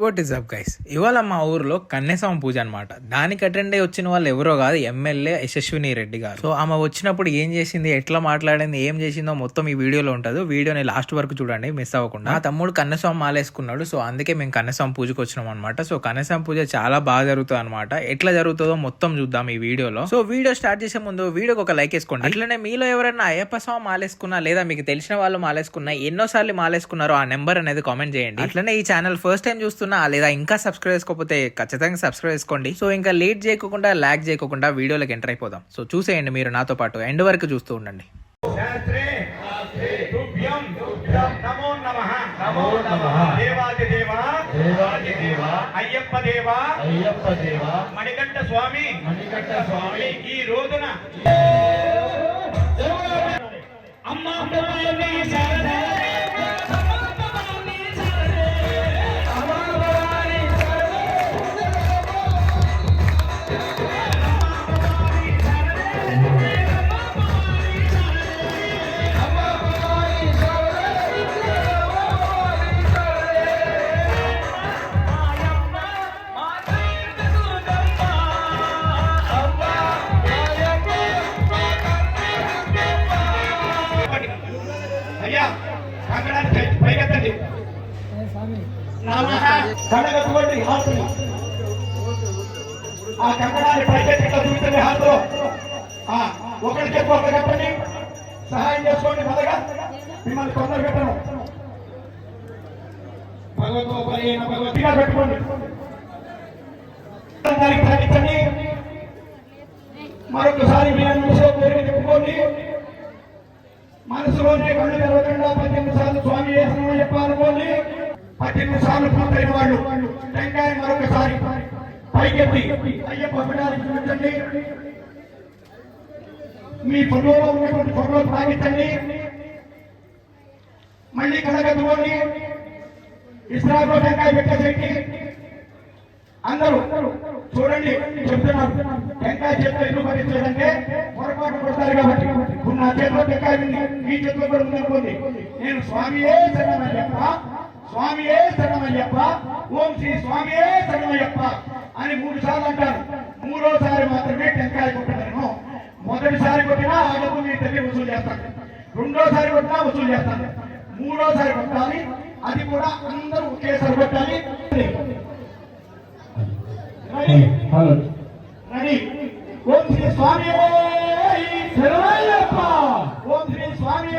What is up guys? ఇవాళ మా ఊర్లో కన్యాస్వామి పూజ అనమాట దానికి అటెండ్ అయ్యి వచ్చిన వాళ్ళు ఎవరో కాదు ఎమ్మెల్యే యశస్విని రెడ్డి గారు. సో ఆమె వచ్చినప్పుడు ఏం చేసింది ఎట్లా మాట్లాడింది ఏం చేసిందో మొత్తం ఈ వీడియోలో ఉంటుంది. వీడియోని లాస్ట్ వరకు చూడండి మిస్ అవ్వకుండా. నా తమ్ముడు కన్యాస్వామి మాలేసుకున్నాడు సో అందుకే మేము కన్యాస్వామి పూజకు వచ్చినాం అనమాట సో కన్యాస్వామి పూజ చాలా బాగా జరుగుతుంది అనమాట ఎట్లా జరుగుతుందో మొత్తం చూద్దాం ఈ వీడియోలో. సో వీడియో స్టార్ట్ చేసే ముందు వీడియోకి ఒక లైక్ వేసుకోండి. అట్లనే మీలో ఎవరైనా అయ్యప్ప స్వామి మాలేసుకున్నా లేదా మీకు తెలిసిన వాళ్ళు మాలేసుకున్నా ఎన్నోసార్లు మాలేసుకున్నారో ఆ నెంబర్ అనేది కామెంట్ చేయండి. అట్లనే ఈ ఛానల్ ఫస్ట్ టైం చూస్తున్నా లేదా ఇంకా సబ్స్క్రైబ్ చేసుకోకపోతే ఖచ్చితంగా సబ్స్క్రైబ్ చేసుకోండి సో ఇంకా లేట్ చేయకుండా లాగ్ చేయకుండా వీడియోలోకి ఎంటర్ అయిపోదాం సో చూసేయండి మీరు నాతో పాటు ఎండ్ వరకు చూస్తూ ఉండండి అయ్యప్ప దేవ అయ్యప్ప దేవ మణికంఠ స్వామి మణికంఠ స్వామి ఈ రోజున అమ్మ నమః కడగటువంటి ఆ కన్నడాన్ని పైకెత్తి ఇట్లా చూపించండి హాతులు ఆ, ఒకరి చెప్పు ఒకరు చెప్పండి. సహాయం చేసుకోండి మొదగా మిమ్మల్ని తొందర పెట్టను. భగవతో భగవతిగా పెట్టుకోండి. దానికి ప్రకటించండి మరొకసారి మీ మనసులో పేరు చెప్పుకోండి. మనసులోనే కళ్ళు తెరవకుండా పద్దెనిమిది సార్లు స్వామి చేసిన చెప్పాలనుకోండి. పద్దెనిమిది సార్లు పూర్తయిన వాళ్ళు. టెంకాయ మరొకసారి. పైకెత్తి. అయ్యప్ప పడాలి చూపించండి మీ ఫోటోలో ఉన్నటువంటి ఫోటో తాగించండి మళ్ళీ కడగట్టుకోండి ఇస్రాలో టెంకాయ పెట్టేసేయండి. అందరూ చూడండి చెప్తున్నారు. టెంకాయ చేతిలో ఎందుకు భరించలేదంటే పొరపాటు పడతారు కాబట్టి. ఇప్పుడు నా చేతిలో టెంకాయ ఉంది. మీ చేతిలో కూడా ఉందనుకోండి నేను స్వామియే శరణమయ్యప్ప స్వామియే శరణమయ్యప్ప. ఓం శ్రీ స్వామియే శరణమయ్యప్ప అని మూడు సార్లు అంటారు. మూడోసారి మాత్రమే టెంకాయ కొట్టగలను మొదటిసారి కొట్టినా ఆ డబ్బు మీ తల్లి వసూలు చేస్తాను రెండోసారి కొట్టినా వసూలు చేస్తాను మూడోసారి కొట్టాలి. అది కూడా అందరూ ఒకేసారి కొట్టాలి. రెడీ. ఓం శ్రీ స్వామి శరణయ్యప్ప ఓం శ్రీ స్వామి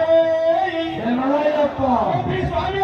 శరణయ్యప్ప ఓం శ్రీ స్వామి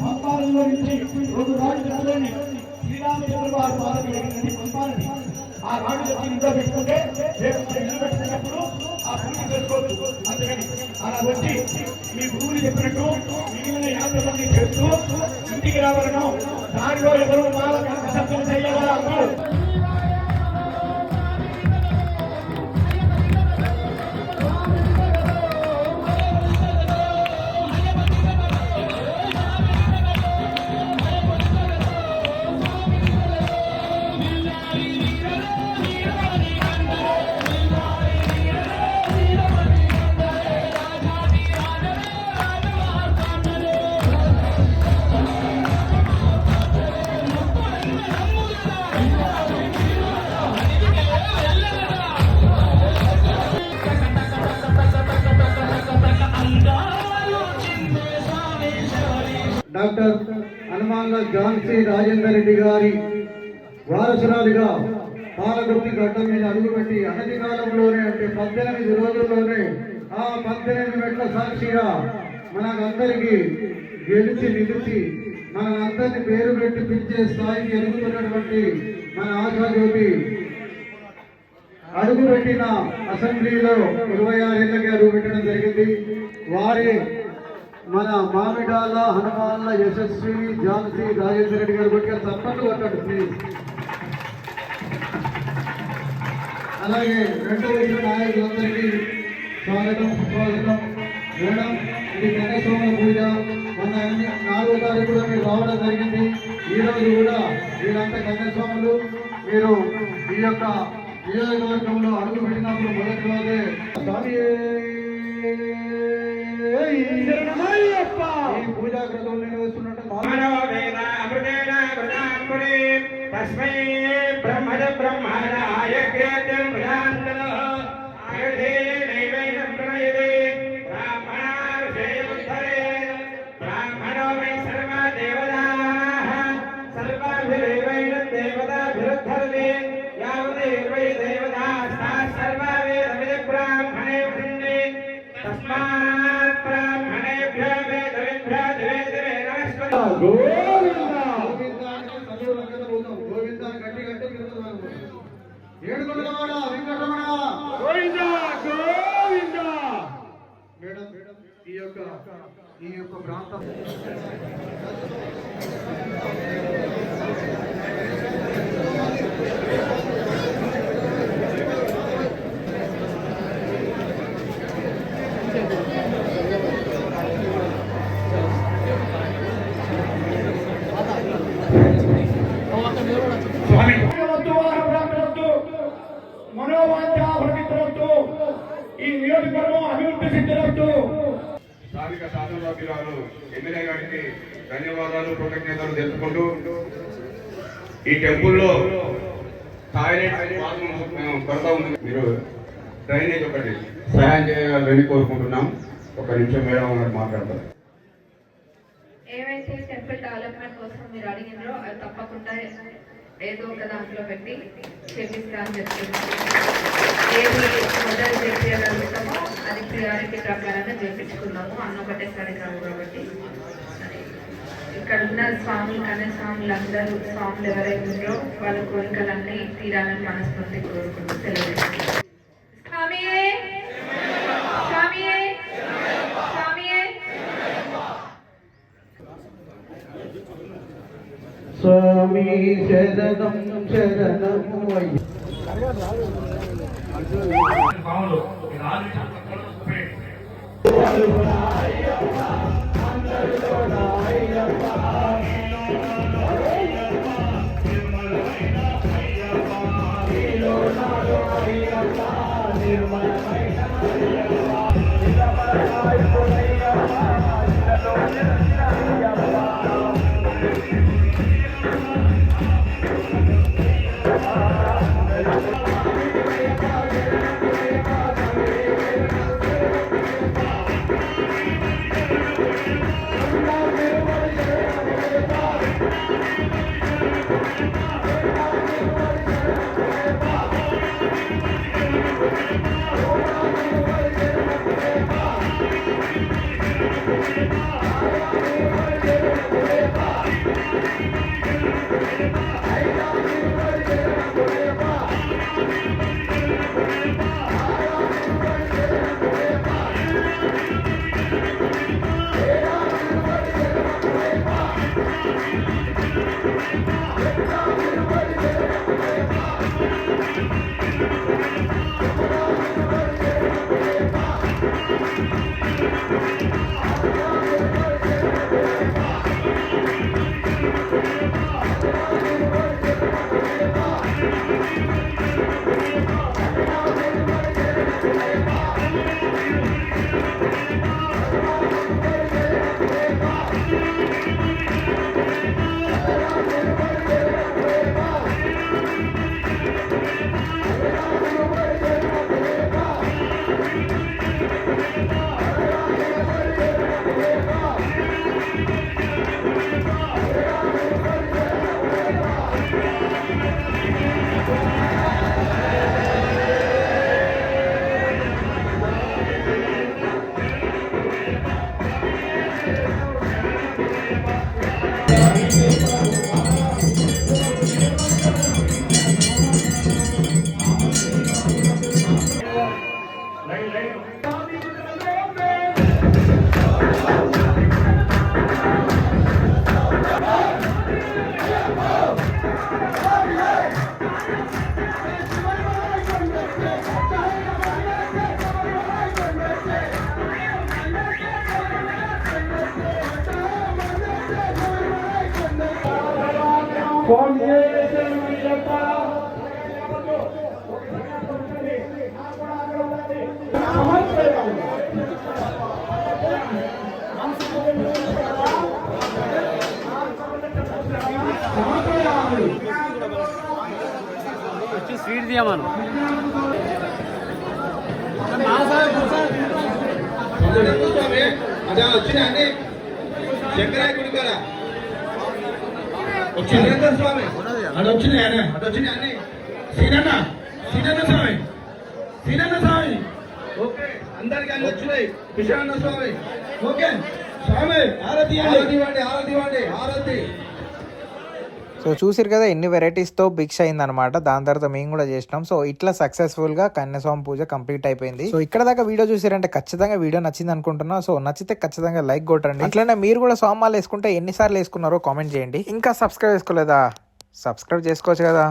పంపాలలో నుంచి రెండు శ్రీరామచంద్ర వారి పంపాలని ఆ రాళ్ళు ఇంట్లో పెట్టుకుంటే ఇల్లు పెట్టుకున్నప్పుడు ఆ పూజ చేసుకోవచ్చు అందుకని అలా వచ్చి మీ గురువులు చెప్పినట్టు మిగిలిన యాత్రలన్నీ చేస్తూ ఇంటికి రావాలను దానిలో ఎవరు మాల శబ్దం చేయగలరు డాక్టర్ హనుమాన్ల ఝాన్సీ రాజేందర్ రెడ్డి గారి వారసురాలిగా పాలకుర్తి గడ్డ మీద అడుగుపెట్టి అనతి కాలంలోనే అంటే పద్దెనిమిది రోజుల్లోనే ఆ పద్దెనిమిది మెట్ల సాక్షిగా మనకందరికీ గెలిచి నిలిచి మనందరినీ పేరు పెట్టి పిలిచే స్థాయికి ఎదుగుతున్నటువంటి మన ఆశాజ్యోతి అడుగుపెట్టిన అసెంబ్లీలో ఇరవై ఆరేళ్ళకి అడుగుపెట్టడం జరిగింది. వారి మన మామిడాల హనుమాన్ల యశస్విని ఝాన్సీ రాజేంద్ర రెడ్డి గారు కొట్టిన తప్పట్లు కొట్టండి ప్లీజ్ అలాగే రెండు వైపు నాయకులందరికీ స్వాగతం సుస్వాగతం. మేడం ఇది గణేశ్వర పూజ. మొన్న ఎన్ని- నాలుగో తారీఖు కూడా మీరు రావడం జరిగింది. ఈరోజు కూడా మీరంతా గణేశ్వరులు మీరు ఈ యొక్క నియోజకవర్గంలో అడుగు పెట్టినప్పుడు మొదటి రోజే స్వామి. ఈ యొక్క ఈ యొక్క ప్రాంతం సిద్ధిరవద్దు స్థానిక శాసనసభ్యురాలు ఎమ్మెల్యే గారికి ధన్యవాదాలు కృతజ్ఞతలు తెలుపుకుంటూ ఈ టెంపుల్లో టాయిలెట్ కొరత ఉంది. మీరు డ్రైనేజ్ ఒకటి సహాయం చేయాలని కోరుకుంటున్నాం. ఒక నిమిషం మేడం గారు మాట్లాడతారు. ఏవైతే టెంపుల్ డెవలప్మెంట్ కోసం మీరు అడిగినారో అది తప్పకుండా ఏదో ఒక దాంట్లో పెట్టి చేపిస్తా అని చెప్తున్నాను. ఏది మొదలు అది ప్రియారిటీ ప్రకారంగా చేపించుకున్నాము. అన్న ఒకటేసారి కాదు కాబట్టి. ఇక్కడ ఉన్న స్వాములు కనే స్వాములు అందరూ స్వాములు ఎవరైతే ఉన్నారో వాళ్ళ కోరికలన్నీ తీరాలని మనస్ఫూర్తి కోరుకుంటూ తెలియజేస్తున్నాను స్వామి శరణం శరణము అయ్యా. సీనన్న. స్వామి. స్వామి. ఓకే. అందరికి అన్ని వచ్చినాయి. విశాలన్న స్వామి. ఓకే. స్వామి. ఆరతి ఆరతి ఇవ్వండి ఆరతి ఇవ్వండి. ఆరతి. సో చూసిరు కదా ఎన్ని వెరైటీస్తో భిక్ష అయిందనమాట దాని తర్వాత మేము కూడా చేసినాం. సో ఇట్లా సక్సెస్ఫుల్గా కన్యాస్వామి పూజ కంప్లీట్ అయిపోయింది. సో ఇక్కడ దాకా వీడియో చూసారంటే ఖచ్చితంగా వీడియో నచ్చింది అనుకుంటున్నా. సో నచ్చితే ఖచ్చితంగా లైక్ కొట్టండి. అట్లనే మీరు కూడా సోమాలు వేసుకుంటే ఎన్నిసార్లు వేసుకున్నారో కామెంట్ చేయండి. ఇంకా సబ్స్క్రైబ్ చేసుకోలేదా? సబ్స్క్రైబ్ చేసుకోవచ్చు కదా.